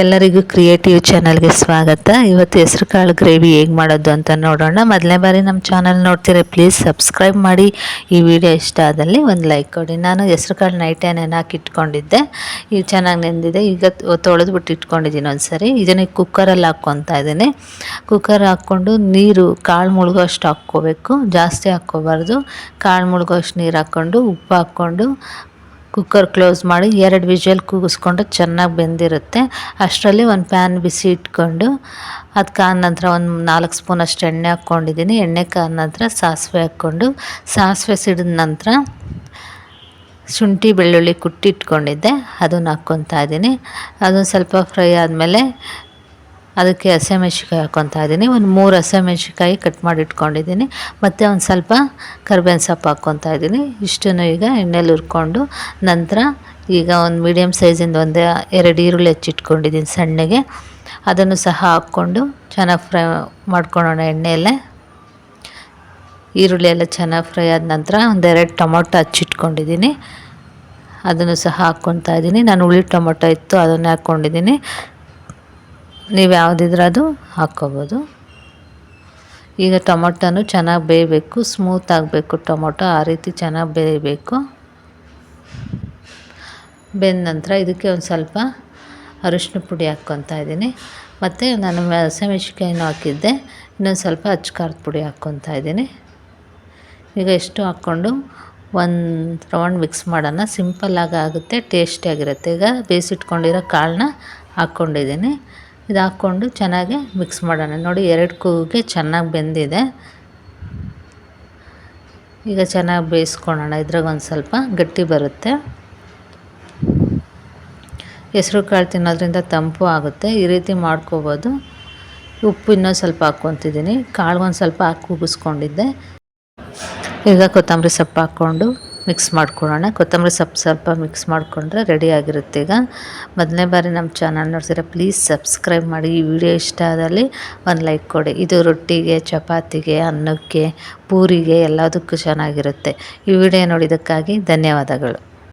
ಎಲ್ಲರಿಗೂ ಕ್ರಿಯೇಟಿವ್ ಚಾನಲ್ಗೆ ಸ್ವಾಗತ. ಇವತ್ತು ಹೆಸ್ರು ಕಾಳು ಗ್ರೇವಿ ಹೇಗೆ ಮಾಡೋದು ಅಂತ ನೋಡೋಣ. ಮೊದಲನೇ ಬಾರಿ ನಮ್ಮ ಚಾನಲ್ ನೋಡ್ತೀರಾ ಪ್ಲೀಸ್ ಸಬ್ಸ್ಕ್ರೈಬ್ ಮಾಡಿ. ಈ ವಿಡಿಯೋ ಇಷ್ಟ ಆದಲ್ಲಿ ಒಂದು ಲೈಕ್ ಕೊಡಿ. ನಾನು ಹೆಸ್ರು ಕಾಳು ನೈಟೇ ನೆನಾಕಿ ಇಟ್ಕೊಂಡಿದ್ದೆ ಇದು ಚೆನ್ನಾಗಿ ನೆಂದಿದೆ. ಈಗ ತೊಳೆದು ಬಿಟ್ಟು ಇಟ್ಕೊಂಡಿದ್ದೀನಿ ಒಂದು ಸರಿ ಇದನ್ನು ಕುಕ್ಕರಲ್ಲಿ ಹಾಕ್ಕೊತಾ ಇದ್ದೀನಿ. ಕುಕ್ಕರ್ ಹಾಕ್ಕೊಂಡು ನೀರು, ಕಾಳು ಮುಳುಗೋ ಅಷ್ಟು ಹಾಕ್ಕೋಬೇಕು. ಜಾಸ್ತಿ ಹಾಕ್ಕೋಬಾರ್ದು. ಕಾಳು ಮುಳುಗೋ ಅಷ್ಟು ನೀರು ಹಾಕ್ಕೊಂಡು ಉಪ್ಪು ಹಾಕ್ಕೊಂಡು ಕುಕ್ಕರ್ ಕ್ಲೋಸ್ ಮಾಡಿ ಎರಡು ವಿಜಲ್ ಕೂಗಿಸ್ಕೊಂಡು ಚೆನ್ನಾಗಿ ಬೆಂದಿರುತ್ತೆ. ಅಷ್ಟರಲ್ಲಿ ಒಂದು ಪ್ಯಾನ್ ಬಿಸಿ ಇಟ್ಕೊಂಡು ಅದು ಕಾದ ನಂತರ ಒಂದು ನಾಲ್ಕು ಸ್ಪೂನ್ ಅಷ್ಟು ಎಣ್ಣೆ ಹಾಕ್ಕೊಂಡಿದ್ದೀನಿ. ಎಣ್ಣೆ ಕಾದ ನಂತರ ಸಾಸಿವೆ ಹಾಕ್ಕೊಂಡು ಸಾಸಿವೆ ಸಿಡಿದ ನಂತರ ಶುಂಠಿ, ಬೆಳ್ಳುಳ್ಳಿ ಕುಟ್ಟಿಟ್ಕೊಂಡಿದ್ದೆ ಅದನ್ನು ಹಾಕ್ಕೊತಾ ಇದ್ದೀನಿ. ಅದೊಂದು ಸ್ವಲ್ಪ ಫ್ರೈ ಆದಮೇಲೆ ಅದಕ್ಕೆ ಹಸಿಮೆಣ್ಸಿಕಾಯಿ ಹಾಕ್ಕೊತಾ ಇದ್ದೀನಿ. ಒಂದು ಮೂರು ಹಸಿಮೆಣ್ಸಿಕಾಯಿ ಕಟ್ ಮಾಡಿ ಇಟ್ಕೊಂಡಿದ್ದೀನಿ ಮತ್ತು ಒಂದು ಸ್ವಲ್ಪ ಕರ್ಬೇವಿನ ಸೊಪ್ಪು ಹಾಕ್ಕೊತಾ ಇದ್ದೀನಿ. ಇಷ್ಟನ್ನು ಈಗ ಎಣ್ಣೆಲಿ ಹುರ್ಕೊಂಡು ನಂತರ ಈಗ ಒಂದು ಮೀಡಿಯಮ್ ಸೈಜಿಂದ ಒಂದು ಎರಡು ಈರುಳ್ಳಿ ಹೆಚ್ಚಿಟ್ಕೊಂಡಿದ್ದೀನಿ ಸಣ್ಣಗೆ. ಅದನ್ನು ಸಹ ಹಾಕ್ಕೊಂಡು ಚೆನ್ನಾಗಿ ಫ್ರೈ ಮಾಡ್ಕೊಳ್ಳೋಣ ಎಣ್ಣೆಯಲ್ಲೇ. ಈರುಳ್ಳಿ ಎಲ್ಲ ಚೆನ್ನಾಗಿ ಫ್ರೈ ಆದ ನಂತರ ಒಂದೆರಡು ಟೊಮೊಟೊ ಹಚ್ಚಿಟ್ಕೊಂಡಿದ್ದೀನಿ. ಅದನ್ನು ಸಹ ಹಾಕ್ಕೊತಾ ಇದ್ದೀನಿ. ನಾನು ಹುಳಿ ಟೊಮೊಟೊ ಇತ್ತು, ಅದನ್ನೇ ಹಾಕ್ಕೊಂಡಿದ್ದೀನಿ ನೀವು ಯಾವುದಿದ್ರೆ ಅದು ಹಾಕ್ಕೋಬೋದು. ಈಗ ಟೊಮೊಟೊನು ಚೆನ್ನಾಗಿ ಬೇಯಬೇಕು, ಸ್ಮೂತ್ ಆಗಬೇಕು ಟೊಮೊಟೊ, ಆ ರೀತಿ ಚೆನ್ನಾಗಿ ಬೇಯಬೇಕು. ಬೆಂದ ನಂತರ ಇದಕ್ಕೆ ಒಂದು ಸ್ವಲ್ಪ ಅರಿಶಿನ ಪುಡಿ ಹಾಕ್ಕೊತಾ ಇದ್ದೀನಿ. ಮತ್ತು ನಾನು ಹಸಿಮೆಣ್ಸಿಕಾಯಿನೂ ಹಾಕಿದ್ದೆ, ಇನ್ನೊಂದು ಸ್ವಲ್ಪ ಅಚ್ಚಖಾರದ ಪುಡಿ ಹಾಕ್ಕೊತಾ ಇದ್ದೀನಿ. ಈಗ ಎಷ್ಟು ಹಾಕ್ಕೊಂಡು ಒಂದು ರೌಂಡ್ ಮಿಕ್ಸ್ ಮಾಡೋಣ. ಸಿಂಪಲ್ಲಾಗಿ ಆಗುತ್ತೆ, ಟೇಸ್ಟಿಯಾಗಿರುತ್ತೆ. ಈಗ ಬೇಯಿಸಿಟ್ಕೊಂಡಿರೋ ಕಾಳನ್ನ ಹಾಕ್ಕೊಂಡಿದ್ದೀನಿ. ಇದು ಹಾಕ್ಕೊಂಡು ಚೆನ್ನಾಗಿ ಮಿಕ್ಸ್ ಮಾಡೋಣ. ನೋಡಿ ಎರಡು ಕೂಗೆ ಚೆನ್ನಾಗಿ ಬೆಂದಿದೆ. ಈಗ ಚೆನ್ನಾಗಿ ಬೇಯಿಸ್ಕೊಳ್ಳೋಣ. ಇದ್ರಾಗ ಒಂದು ಸ್ವಲ್ಪ ಗಟ್ಟಿ ಬರುತ್ತೆ. ಹೆಸ್ರು ಕಾಳು ತಿನ್ನೋದ್ರಿಂದ ತಂಪು ಆಗುತ್ತೆ. ಈ ರೀತಿ ಮಾಡ್ಕೋಬೋದು. ಉಪ್ಪು ಇನ್ನೊಂದು ಸ್ವಲ್ಪ ಹಾಕ್ಕೊತಿದ್ದೀನಿ. ಕಾಳು ಒಂದು ಸ್ವಲ್ಪ ಹಾಕಿ ಕೂಗಿಸ್ಕೊಂಡಿದ್ದೆ ಈಗ ಕೊತ್ತಂಬರಿ ಸೊಪ್ಪು ಹಾಕ್ಕೊಂಡು ಮಿಕ್ಸ್ ಮಾಡ್ಕೊಳ್ಳೋಣ. ಕೊತ್ತಂಬರಿ ಸೊಪ್ಪು ಸ್ವಲ್ಪ ಮಿಕ್ಸ್ ಮಾಡಿಕೊಂಡ್ರೆ ರೆಡಿ ಆಗಿರುತ್ತೆ ಈಗ. ಮೊದಲನೇ ಬಾರಿ ನಮ್ಮ ಚಾನಲ್ ನೋಡ್ತೀರಾ ಪ್ಲೀಸ್ ಸಬ್ಸ್ಕ್ರೈಬ್ ಮಾಡಿ. ಈ ವಿಡಿಯೋ ಇಷ್ಟ ಆದಲ್ಲಿ ಒಂದು ಲೈಕ್ ಕೊಡಿ. ಇದು ರೊಟ್ಟಿಗೆ, ಚಪಾತಿಗೆ, ಅನ್ನಕ್ಕೆ, ಪೂರಿಗೆ ಎಲ್ಲದಕ್ಕೂ ಚೆನ್ನಾಗಿರುತ್ತೆ. ಈ ವಿಡಿಯೋ ನೋಡಿದ್ದಕ್ಕಾಗಿ ಧನ್ಯವಾದಗಳು.